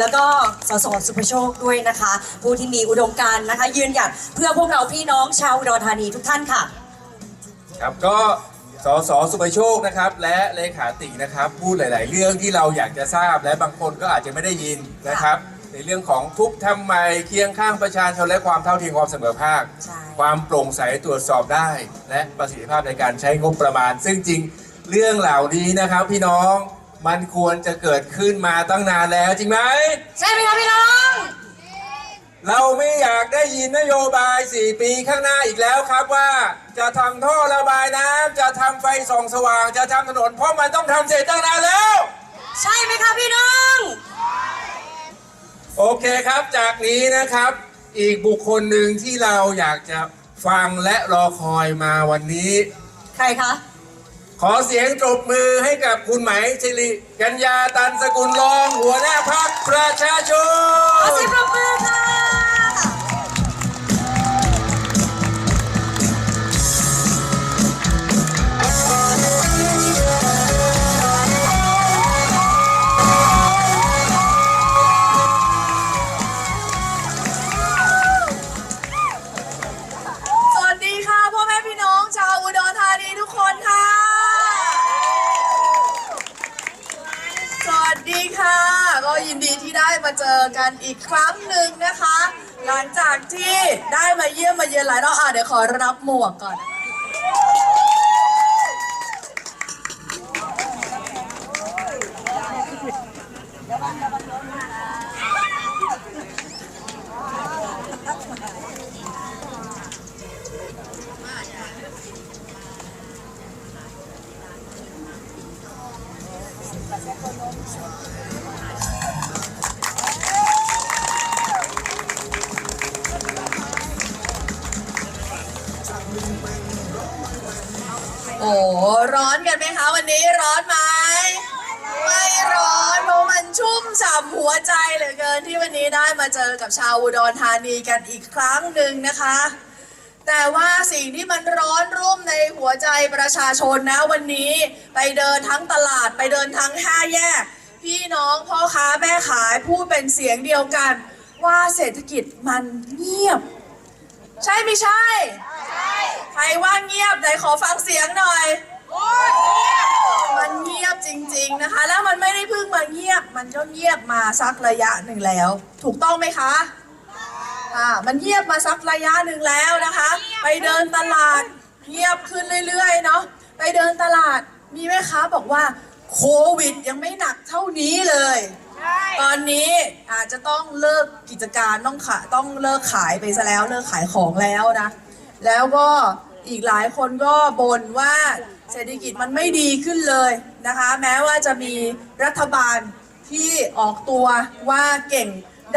แล้วก็สสสุภโชคด้วยนะคะ ผู้ที่มีอุดมการณ์นะคะ ยืนหยัดเพื่อพวกเราพี่น้องชาวอุดรธานีทุกท่านค่ะ ครับก็สสสุภโชคนะครับ และเลขาตินะครับ พูดหลาย ๆ เรื่องที่เราอยากจะทราบและบางคนก็อาจจะไม่ได้ยินนะครับ ในเรื่องของทุกข์ทำไมเคียงข้างประชาชนและความเท่าเทียมความเสมอภาค ใช่ ความโปร่งใสตรวจสอบได้ และประสิทธิภาพในการใช้งบประมาณ ซึ่งจริงเรื่องเหล่านี้นะครับพี่น้อง มันควรจะเกิดขึ้นมาตั้งนานแล้วจริงไหม ใช่ไหมคะพี่น้อง เราไม่อยากได้ยินนโยบาย 4 ปีข้างหน้าอีกแล้วครับว่า จะทำท่อระบายน้ำจะทำไฟส่องสว่าง จะทำถนนเพราะมันต้องทำเสร็จตั้งนานแล้ว ใช่ไหมคะพี่น้อง โอเคครับจากนี้นะครับ อีกบุคคลหนึ่งที่เราอยากจะฟังและรอคอยมาวันนี้ ใครคะ ขอเสียงตบมือให้กับคุณไหมชิริกัญญาตันสกุลรองหัวหน้าพักประชาชขอนเสียงปรบมือค่ะ มาเจอกันอีกครั้งหนึ่งนะคะ หลังจากที่ได้มาเยี่ยมมาเยือนหลายรอบอะเดี๋ยวขอรับหมวกก่อนนะคะ นี้ร้อนไหมไม่ร้อนเพราะมันชุ่มฉ่ำหัวใจเหลือเกินที่วันนี้ได้มาเจอกับชาวอุดรธานีกันอีกครั้งหนึ่งนะคะ แต่ว่าสิ่งที่มันร้อนรุ่มในหัวใจประชาชนนะวันนี้ไปเดินทั้งตลาดไปเดินทั้งห้าแยก พี่น้องพ่อค้าแม่ขายพูดเป็นเสียงเดียวกัน ว่าเศรษฐกิจมันเงียบ ใช่ไม่ใช่ใครว่าเงียบไหนขอฟังเสียงหน่อย มันเงียบจริง ๆนะคะ แล้วมันไม่ได้เพิ่งมาเงียบ มันก็เงียบมาสักระยะหนึ่งแล้ว ถูกต้องไหมคะอ่ามันเงียบมาสักระยะหนึ่งแล้วนะคะ ไปเดินตลาดเงียบขึ้นเรื่อยๆเนาะไปเดินตลาดมีแม่ค้าบอกว่าโควิดยังไม่หนักเท่านี้เลย ตอนนี้อาจจะต้องเลิกกิจการต้องขายต้องเลิกขายไปซะแล้วเลิกขายของแล้วนะ แล้วก็อีกหลายคนก็บ่นว่าเศรษฐกิจมันไม่ดีขึ้นเลยนะคะ แม้ว่าจะมีรัฐบาล ที่ออกตัวว่าเก่ง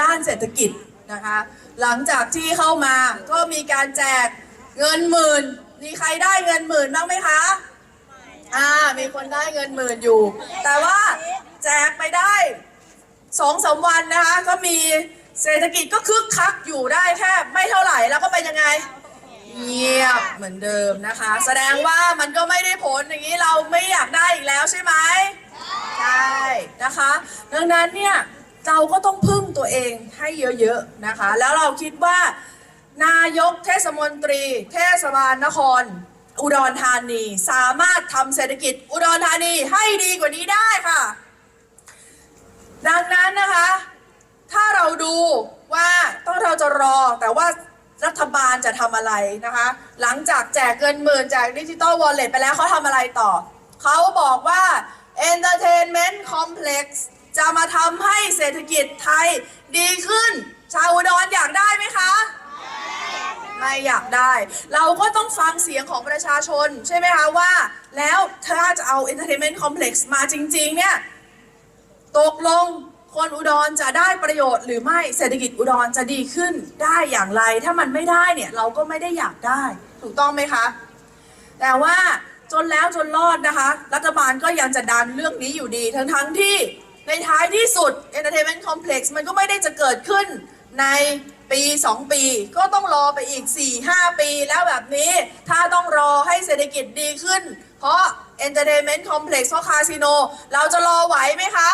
ด้านเศรษฐกิจนะคะ หลังจากที่เข้ามาก็มีการแจกเงินหมื่น มีใครได้เงินหมื่นบ้างไหมคะอ่ามีคนได้เงินหมื่นอยู่ แต่ว่าแจกไปได้สองสามวันนะคะ ก็มีเศรษฐกิจก็คึกคักอยู่ได้แค่ไม่เท่าไหร่แล้วก็เป็นยังไงเงียบเหมือนเดิมนะคะ แสดงว่ามันก็ไม่ได้ผลอย่างนี้เราไม่อยากได้อีกแล้วใช่ไหมใช่ นะคะดังนั้นเนี่ยเราก็ต้องพึ่งตัวเองให้เยอะๆนะคะ แล้วเราคิดว่านายกเทศมนตรี เทศบาลนคร อุดรธานีสามารถทำเศรษฐกิจอุดรธานีให้ดีกว่านี้ได้ค่ะ ดังนั้นนะคะ ถ้าเราดูว่าต้องเราจะรอแต่ว่ารัฐบาลจะทำอะไรนะคะ หลังจากแจกเงินหมื่นแจกดิจิตอลวอลเล็ตไปแล้วเขาทำอะไรต่อ เขาบอกว่า Entertainment Complex จะมาทำให้เศรษฐกิจไทยดีขึ้น ชาวอุดรอยากได้ไหมคะ ไม่อยากได้ เราก็ต้องฟังเสียงของประชาชนใช่ไหมคะว่า แล้วถ้าจะเอา Entertainment Complex มาจริง ๆ เนี่ย ตกลงคนอุดรจะได้ประโยชน์หรือไม่เศรษฐกิจอุดรจะดีขึ้นได้อย่างไร ถ้ามันไม่ได้เนี่ย เราก็ไม่ได้อยากได้ ถูกต้องไหมคะ แต่ว่า จนแล้วจนรอดนะคะ รัฐบาลก็ยังจะดันเรื่องนี้อยู่ดี ทั้งทั้งๆที่ในท้ายที่สุด Entertainment Complex มันก็ไม่ได้จะเกิดขึ้นในปี 2 ปี ก็ต้องรอไปอีก 4-5 ปีแล้วแบบนี้ ถ้าต้องรอให้เศรษฐกิจดีขึ้น เพราะ Entertainment Complex เพราะคาสิโน เราจะรอไหวไหมคะ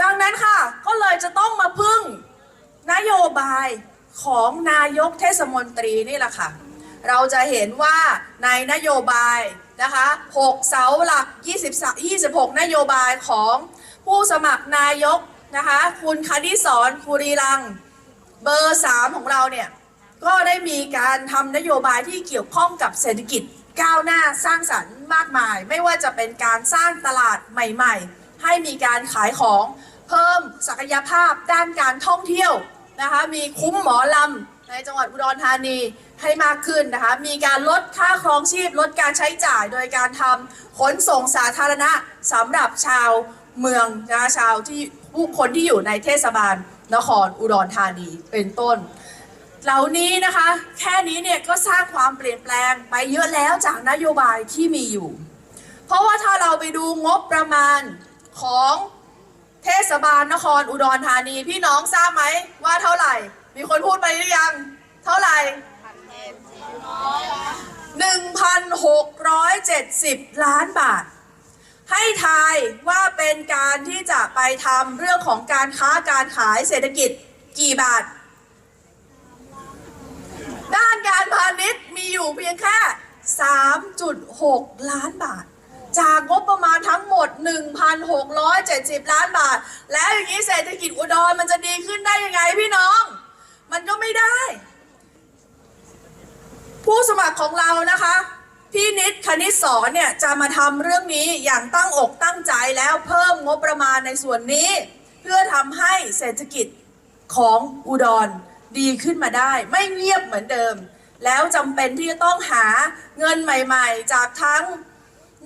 ดังนั้นค่ะ ก็เลยจะต้องมาพึ่งนโยบายของนายกเทศมนตรีนี่แหละค่ะ เราจะเห็นว่าในนโยบายนะคะ6เสาหลัก 20 26 นโยบายของผู้สมัครนายกนะคะคุณคณิสรคุรีรัง เบอร์ 3 ของเราเนี่ย ก็ได้มีการทำนโยบายที่เกี่ยวข้องกับเศรษฐกิจก้าวหน้าสร้างสรรค์มากมาย ไม่ว่าจะเป็นการสร้างตลาดใหม่ ๆ ให้มีการขายของเพิ่มศักยภาพด้านการท่องเที่ยวนะคะมีคุ้มหมอลำ ในจังหวัดอุดรธานีให้มากขึ้นนะคะ มีการลดค่าครองชีพลดการใช้จ่ายโดยการทำขนส่งสาธารณะสำหรับชาวเมืองนะคะชาวที่ผู้คนที่อยู่ในเทศบาลนครอุดรธานีเป็นต้น เหล่านี้นะคะ แค่นี้เนี่ยก็สร้างความเปลี่ยนแปลงไปเยอะแล้วจากนโยบายที่มีอยู่ เพราะว่าถ้าเราไปดูงบประมาณของเทศบาลนครอุดรธานีพี่น้องทราบไหมว่าเท่าไหร่ มีคนพูดไปหรือยัง เท่าไหร่1,670ล้านบาท ให้ทายว่าเป็นการที่จะไปทำเรื่องของการค้าการขายเศรษฐกิจกี่บาท ด้านการพาณิชย์มีอยู่เพียงแค่ 3.6 ล้านบาท จากงบประมาณทั้งหมด 1,670 ล้านบาท แล้วอย่างนี้เศรษฐกิจอุดรมันจะดีขึ้นได้ยังไงพี่น้อง มันก็ไม่ได้ ผู้สมัครของเรานะคะ พี่นิดคณิตสอนเนี่ยจะมาทำเรื่องนี้อย่างตั้งอกตั้งใจแล้วเพิ่มงบประมาณในส่วนนี้ เพื่อทำให้เศรษฐกิจของอุดรดีขึ้นมาได้ ไม่เงียบเหมือนเดิม แล้วจำเป็นที่จะต้องหาเงินใหม่ๆ จากทั้ง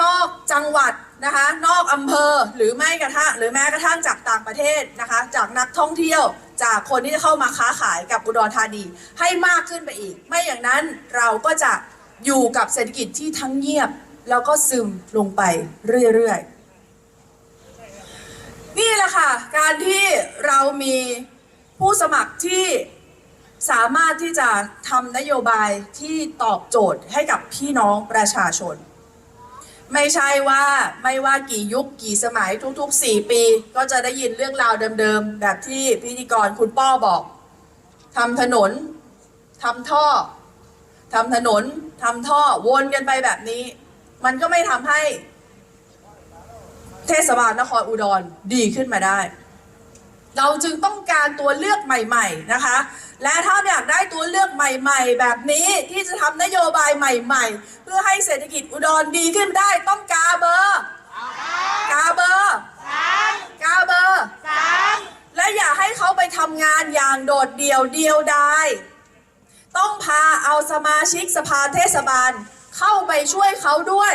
นอกจังหวัดนะคะ นอกอำเภอหรือไม่กระทั่งหรือแม้กระทั่งจากต่างประเทศนะคะ จากนักท่องเที่ยว จากคนที่จะเข้ามาค้าขายกับอุดรธานีให้มากขึ้นไปอีก ไม่อย่างนั้นเราก็จะอยู่กับเศรษฐกิจที่ทั้งเงียบ แล้วก็ซึมลงไปเรื่อยๆ นี่แหละค่ะ การที่เรามีผู้สมัครที่สามารถที่จะทำนโยบายที่ตอบโจทย์ให้กับพี่น้องประชาชน ไม่ใช่ว่าไม่ว่ากี่ยุคกี่สมัยทุกๆ 4 ปี ก็จะได้ยินเรื่องราวเดิมๆ แบบที่พิธีกรคุณป้อบอกทำถนนทำท่อทำถนนทำท่อวนกันไปแบบนี้ มันก็ไม่ทำให้เทศบาลนครอุดรดีขึ้นมาได้ เราจึงต้องการตัวเลือกใหม่ๆนะคะ และถ้าอยากได้ตัวเลือกใหม่ ๆ แบบนี้ที่จะทำนโยบายใหม่ ๆ เพื่อให้เศรษฐกิจอุดรดีขึ้นได้ต้องกาเบอร์กาเบอร์กาเบอร์และอย่าให้เขาไปทำงานอย่างโดดเดี่ยวเดียวดายต้องพาเอาสมาชิกสภาเทศบาลเข้าไปช่วยเขาด้วย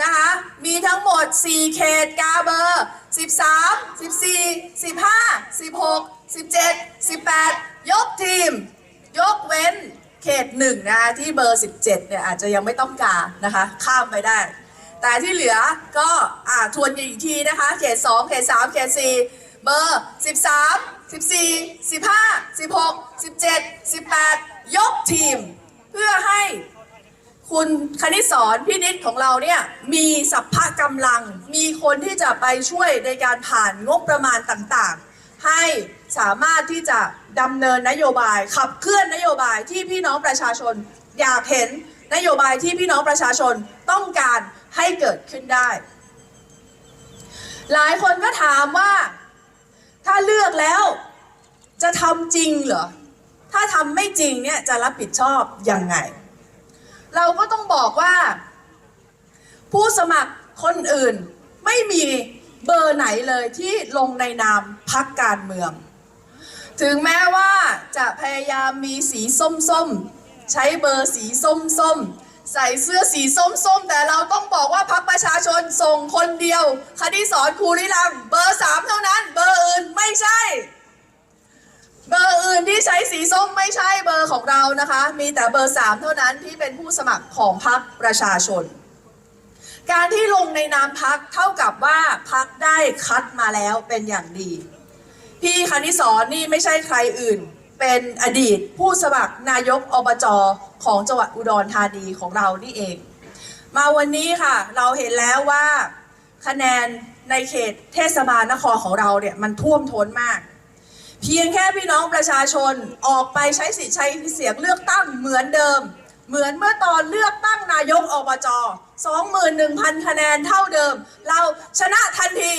นะคะ มีทั้งหมด 4 เขตกาเบอร์ 13 14 15 16 17 18 ยกทีม ยกเว้นเขตหนึ่งนะคะที่เบอร์ 17 เนี่ยอาจจะยังไม่ต้องการนะคะ ข้ามไปได้ แต่ที่เหลือก็อ่าทวนกันอีกทีนะคะ เขต 2 เขต 3 เขต 4 เบอร์ 13 14 15 16 17 18 ยกทีม เพื่อให้ คุณคณิตสอนพี่นิดของเราเนี่ยมีสัพพะกำลัง มีคนที่จะไปช่วยในการผ่านงบประมาณต่างๆ ให้สามารถที่จะดำเนินนโยบาย ขับเคลื่อนนโยบายที่พี่น้องประชาชน อยากเห็นนโยบายที่พี่น้องประชาชนต้องการให้เกิดขึ้นได้ หลายคนก็ถามว่า ถ้าเลือกแล้วจะทำจริงเหรอ ถ้าทำไม่จริงเนี่ยจะรับผิดชอบยังไง เราก็ต้องบอกว่า ผู้สมัครคนอื่นไม่มีเบอร์ไหนเลยที่ลงในนามพักการเมือง ถึงแม้ว่าจะพยายามมีสีส้มๆ ใช้เบอร์สีส้มๆใส่เสื้อสีส้มๆ แต่เราต้องบอกว่าพักประชาชนส่งคนเดียวคดีสอนครูริลังเบอร์สามเท่านั้น เบอร์อื่นไม่ใช่ เบอร์อื่นที่ใช้สีส้มไม่ใช่เบอร์ของเรานะคะ มีแต่เบอร์3เท่านั้นที่เป็นผู้สมัครของพรรคประชาชน การที่ลงในนามพักเท่ากับว่าพักได้คัดมาแล้วเป็นอย่างดี พี่คณิสอนนี่ไม่ใช่ใครอื่น เป็นอดีตผู้สมัครนายกอบจของจังหวัดอุดรธานีของเรานี่เอง มาวันนี้ค่ะเราเห็นแล้วว่าคะแนนในเขตเทศบาลนครของเราเนี่ยมันท่วมท้นมาก เพียงแค่พี่น้องประชาชนออกไปใช้สิทธิ์ใช้เสียงเลือกตั้งเหมือนเดิม เหมือนเมื่อตอนเลือกตั้งนายกอบจ21,000 คะแนนเท่าเดิม เราชนะทันที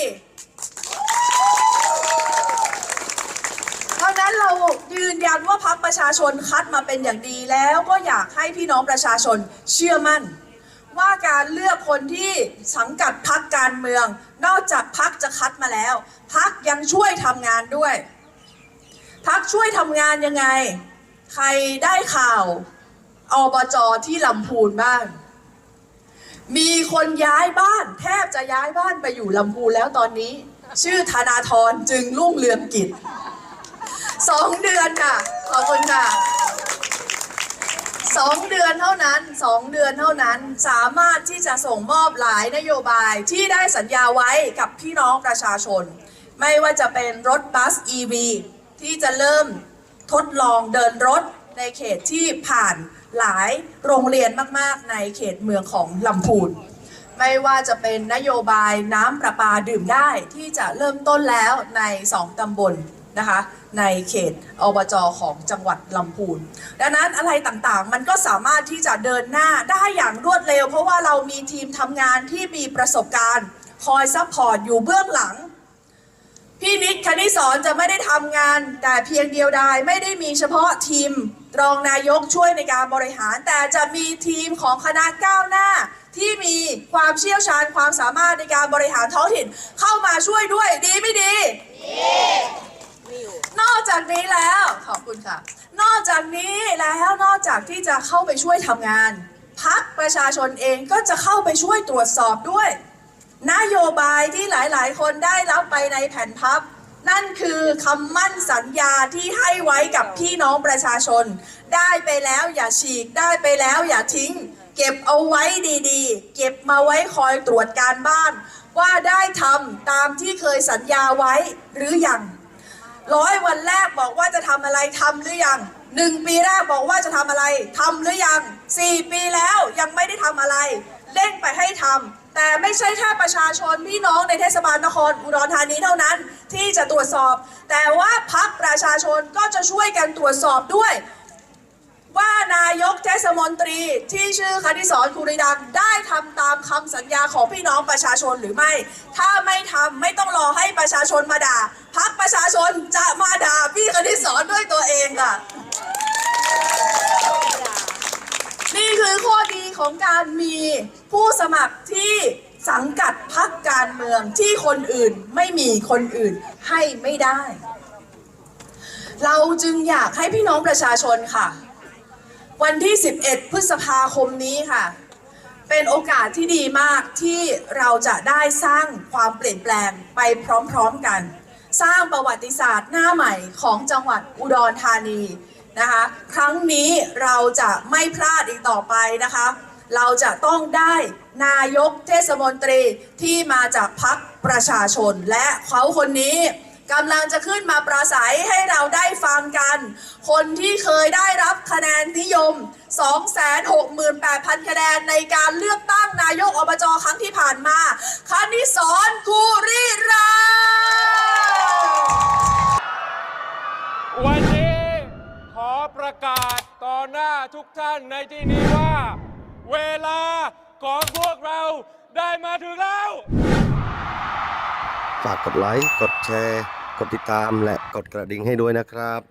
เพราะฉะนั้นเรายืนยันว่าพักประชาชนคัดมาเป็นอย่างดีแล้วก็อยากให้พี่น้องประชาชนเชื่อมั่น ว่าการเลือกคนที่สังกัดพักการเมือง นอกจากพักจะคัดมาแล้ว พักยังช่วยทำงานด้วย พักช่วยทำงานยังไง ใครได้ข่าวอบจที่ลำพูนบ้าง มีคนย้ายบ้าน แทบจะย้ายบ้านไปอยู่ลำพูนแล้วตอนนี้ ชื่อธนาธรจึงรุ่งเรืองกิจสองเดือนค่ะ ขอบคุณค่ะสองเดือนเท่านั้นสองเดือนเท่านั้นสามารถที่จะส่งมอบหลายนโยบายที่ได้สัญญาไว้กับพี่น้องประชาชน ไม่ว่าจะเป็นรถบัส EV ที่จะเริ่มทดลองเดินรถในเขตที่ผ่านหลายโรงเรียนมากๆ ในเขตเมืองของลำพูน ไม่ว่าจะเป็นนโยบายน้ำประปาดื่มได้ที่จะเริ่มต้นแล้วใน 2ตำบลนะคะในเขตอบจของจังหวัดลำพูน ดังนั้นอะไรต่างๆ มันก็สามารถที่จะเดินหน้าได้อย่างรวดเร็ว เพราะว่าเรามีทีมทำงานที่มีประสบการณ์ คอยซัพพอร์ตอยู่เบื้องหลัง พี่นิดคณิสอนจะไม่ได้ทำงาน แต่เพียงเดียวดายไม่ได้มีเฉพาะทีมรองนายกช่วยในการบริหาร แต่จะมีทีมของคณะก้าวหน้า ที่มีความเชี่ยวชาญความสามารถในการบริหารท้องถิ่นเข้ามาช่วยด้วยดีไม่ดี นอกจากนี้แล้วขอบคุณค่ะ นอกจากนี้แล้วนอกจากที่จะเข้าไปช่วยทำงาน พักประชาชนเองก็จะเข้าไปช่วยตรวจสอบด้วย นโยบายที่หลายๆ คนได้รับไปในแผ่นพับ นั่นคือคำมั่นสัญญาที่ให้ไว้กับพี่น้องประชาชน ได้ไปแล้วอย่าฉีกได้ไปแล้วอย่าทิ้ง เก็บเอาไว้ดีๆ เก็บมาไว้คอยตรวจการบ้าน ว่าได้ทำตามที่เคยสัญญาไว้หรือยังร้อยวันแรกบอกว่าจะทำอะไรทำหรือยังหนึ่งปีแรกบอกว่าจะทำอะไรทำหรือยังสี่ปีแล้วยังไม่ได้ทำอะไรเร่งไปให้ทำ แต่ไม่ใช่แค่ประชาชนพี่น้องในเทศบาลนครอุดรธานีเท่านั้นที่จะตรวจสอบ แต่ว่าพักประชาชนก็จะช่วยกันตรวจสอบด้วย ว่านายกเทศมนตรีที่ชื่อคณิสรคุริดังได้ทำตามคำสัญญาของพี่น้องประชาชนหรือไม่ ถ้าไม่ทำไม่ต้องรอให้ประชาชนมาด่าพักประชาชนจะมาด่าพี่คณิสรด้วยตัวเองค่ะนี่คือข้อดีของการมีผู้สมัครที่สังกัดพักการเมืองที่คนอื่นไม่มีคนอื่นให้ไม่ได้ เราจึงอยากให้พี่น้องประชาชนค่ะ วันที่ 11 พฤษภาคมนี้ค่ะ เป็นโอกาสที่ดีมากที่เราจะได้สร้างความเปลี่ยนแปลงไปพร้อมๆกัน สร้างประวัติศาสตร์หน้าใหม่ของจังหวัดอุดรธานีนะคะ ครั้งนี้เราจะไม่พลาดอีกต่อไปนะคะ เราจะต้องได้นายกเทศมนตรีที่มาจากพักประชาชน และเขาคนนี้กำลังจะขึ้นมาปราศัยให้เราได้ฟังกัน คนที่เคยได้รับคะแนนนิยม 268,000 คะแนนในการเลือกตั้งนายกอบจครั้งที่ผ่านมาคณิสรคูริรัมย์วันนี้ขอประกาศต่อหน้าทุกท่านในที่นี้ว่า เวลาของพวกเราได้มาถึงแล้ว ฝากกดไลค์ กดแชร์ กดติดตามและกดกระดิ่งให้ด้วยนะครับ